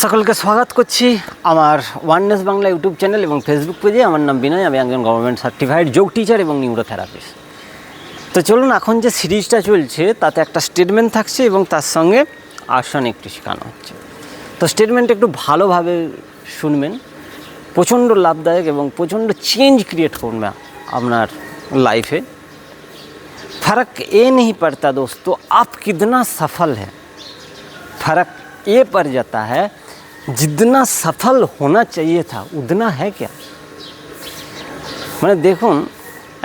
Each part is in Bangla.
সকলকে স্বাগত করছি আমার ওয়াননেস বাংলা ইউটিউব চ্যানেল এবং ফেসবুক পেজে আমার নাম বিনয় আমি একজন গভর্নমেন্ট সার্টিফাইড যোগ টিচার এবং নিউরোথেরাপিস্ট তো চলুন এখন যে সিরিজটা চলছে তাতে একটা স্টেটমেন্ট থাকছে এবং তার সঙ্গে আসন একটু শেখানো হচ্ছে তো স্টেটমেন্ট একটু ভালোভাবে শুনবেন প্রচণ্ড লাভদায়ক এবং প্রচণ্ড চেঞ্জ ক্রিয়েট করবে আপনার লাইফে फर्क ये नहीं पड़ता दोस्तों आप कितना सफल है फर्क ये पड़ जाता है जितना सफल होना चाहिए था उतना है क्या মানে দেখুন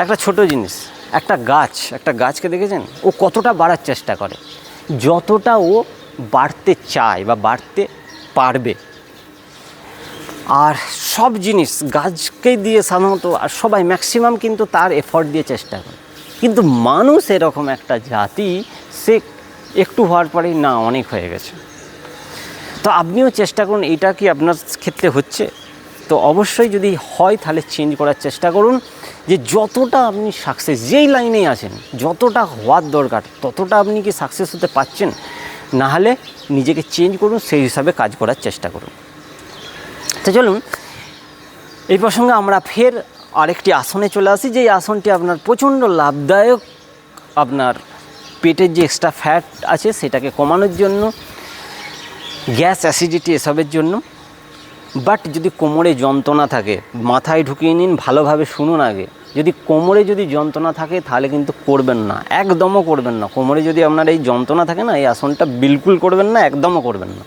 একটা ছোট জিনিস একটা গাছ একটা গাছকে দেখেছেন ও কতটা বাড়ার চেষ্টা করে যতটা ও বাড়তে চায় বা বাড়তে পারবে আর সব জিনিস গাছকে দিয়ে সাধারণত আর সবাই ম্যাক্সিমাম কিন্তু তার এফর্ট দিয়ে চেষ্টা করে কিন্তু মানুষ এরকম একটা জাতি সে একটু হওয়ার পরেই না অনেক হয়ে গেছে তো আপনিও চেষ্টা করুন, এটা কি আপনার ক্ষেত্রে হচ্ছে? তো অবশ্যই যদি হয় তাহলে চেঞ্জ করার চেষ্টা করুন, যে যতটা আপনি সাকসেস যেই লাইনেই আছেন, যতটা হওয়ার দরকার, ততটা আপনি কি সাকসেস হতে পারছেন? না হলে নিজেকে চেঞ্জ করুন, সেই হিসাবে কাজ করার চেষ্টা করুন। তো চলুন, এই প্রসঙ্গে আমরা ফের আরেকটি আসনে চলে আসি যে আসনটি আপনার প্রচণ্ড লাভদায়ক, আপনার পেটের যে এক্সট্রা ফ্যাট আছে, সেটাকে কমানোর জন্য। গ্যাস অ্যাসিডিটি এসবের জন্য। বাট যদি কোমরে যন্ত্রণা থাকে, মাথায় ঢুকিয়ে নিন, ভালোভাবে শুনুন আগে। যদি কোমরে যদি যন্ত্রণা থাকে, তাহলে কিন্তু করবেন না। একদমও করবেন না। কোমরে যদি আপনার এই যন্ত্রণা থাকে না, এই আসনটা বিলকুল করবেন না, একদমও করবেন না।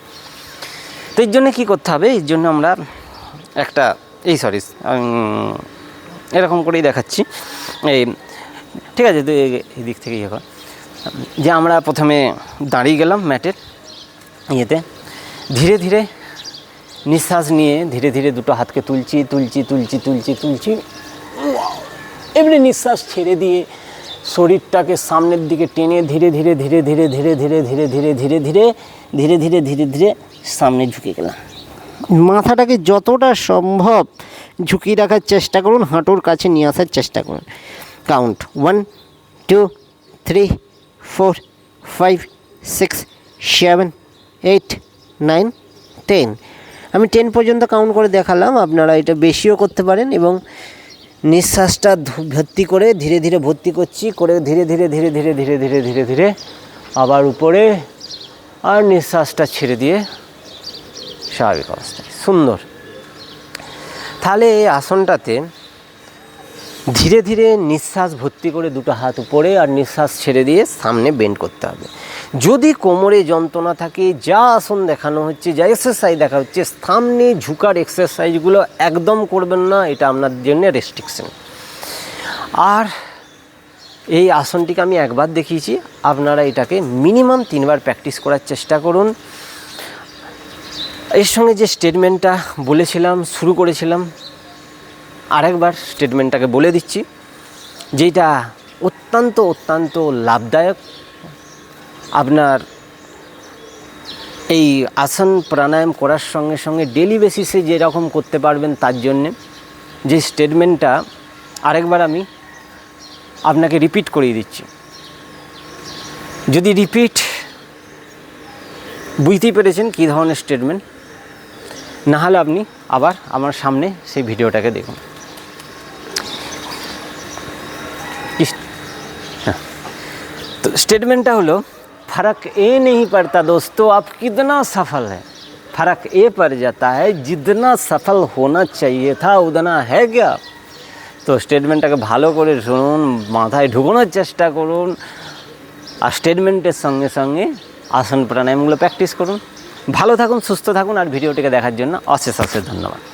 তো এর জন্য কী করতে হবে? এর জন্য আমরা একটা, এই সরি এরকম করেই দেখাচ্ছি। এই, ঠিক আছে এই দিক থেকে ইয়ে কর যে আমরা প্রথমে দাঁড়িয়ে গেলাম ম্যাটের ইয়েতে। ধীরে ধীরে নিঃশ্বাস নিয়ে ধীরে ধীরে দুটো হাতকে তুলছি তুলছি তুলছি তুলছি তুলছি এমনি নিঃশ্বাস ছেড়ে দিয়ে শরীরটাকে সামনের দিকে টেনে ধীরে ধীরে ধীরে ধীরে ধীরে ধীরে ধীরে ধীরে ধীরে ধীরে ধীরে ধীরে ধীরে ধীরে সামনে ঝুঁকে গেলাম মাথাটাকে যতটা সম্ভব ঝুঁকি রাখার চেষ্টা করুন হাঁটুর কাছে নিয়ে আসার চেষ্টা করুন count one two three four five six seven eight nine ten আমি টেন পর্যন্ত কাউন্ট করে দেখালাম, আপনারা এটা বেশিও করতে পারেন এবং নিঃশ্বাসটা ভর্তি করে ধীরে ধীরে ভর্তি করছি, করে ধীরে ধীরে ধীরে ধীরে ধীরে ধীরে ধীরে ধীরে আবার উপরে আর নিঃশ্বাসটা ছেড়ে দিয়ে স্বাভাবিক অবস্থায়। সুন্দর। তাহলে এই আসনটাতে ধীরে ধীরে নিঃশ্বাস ভর্তি করে দুটো হাত উপরে আর নিঃশ্বাস ছেড়ে দিয়ে সামনে বেন্ড করতে হবে। যদি কোমরে যন্ত্রণা থাকে, যা আসন দেখানো হচ্ছে, যা এক্সারসাইজ দেখা হচ্ছে, সামনে ঝুঁকার এক্সারসাইজগুলো একদম করবেন না, এটা আপনার জন্য রেস্ট্রিকশন আর এই আসনটিকে আমি একবার দেখিয়েছি, আপনারা এটাকে মিনিমাম তিনবার প্র্যাকটিস করার চেষ্টা করুন। এর সঙ্গে যে স্টেটমেন্টটা বলেছিলাম, শুরু করেছিলাম আরেকবার স্টেটমেন্টটাকে বলে দিচ্ছি যেটা অত্যন্ত অত্যন্ত লাভদায়ক। আপনার এই আসন প্রাণায়াম করার সঙ্গে সঙ্গে ডেলি বেসিসে যেরকম করতে পারবেন তার জন্যে, যে স্টেটমেন্টটা আরেকবার আমি আপনাকে রিপিট করিয়ে দিচ্ছি। যদি রিপিট বুঝতেই পেরেছেন কী ধরনের স্টেটমেন্ট না হলে আপনি আবার আমার সামনে সেই ভিডিওটাকে দেখুন ইস- হ্যাঁ। তো স্টেটমেন্টটা হলো फर्क ये नहीं पड़ता दोस्तों आप कितना सफल है फर्क ये पड़ जाता है जितना सफल होना चाहिए था उतना है क्या তো স্টেটমেন্টটাকে ভালো করে শুনুন মাথায় ঢুকানোর চেষ্টা করুন আর স্টেটমেন্টের সঙ্গে সঙ্গে আসন প্রাণায়ামগুলো প্র্যাকটিস করুন ভালো থাকুন সুস্থ থাকুন আর ভিডিওটিকে দেখার জন্য অশেষ অশেষ ধন্যবাদ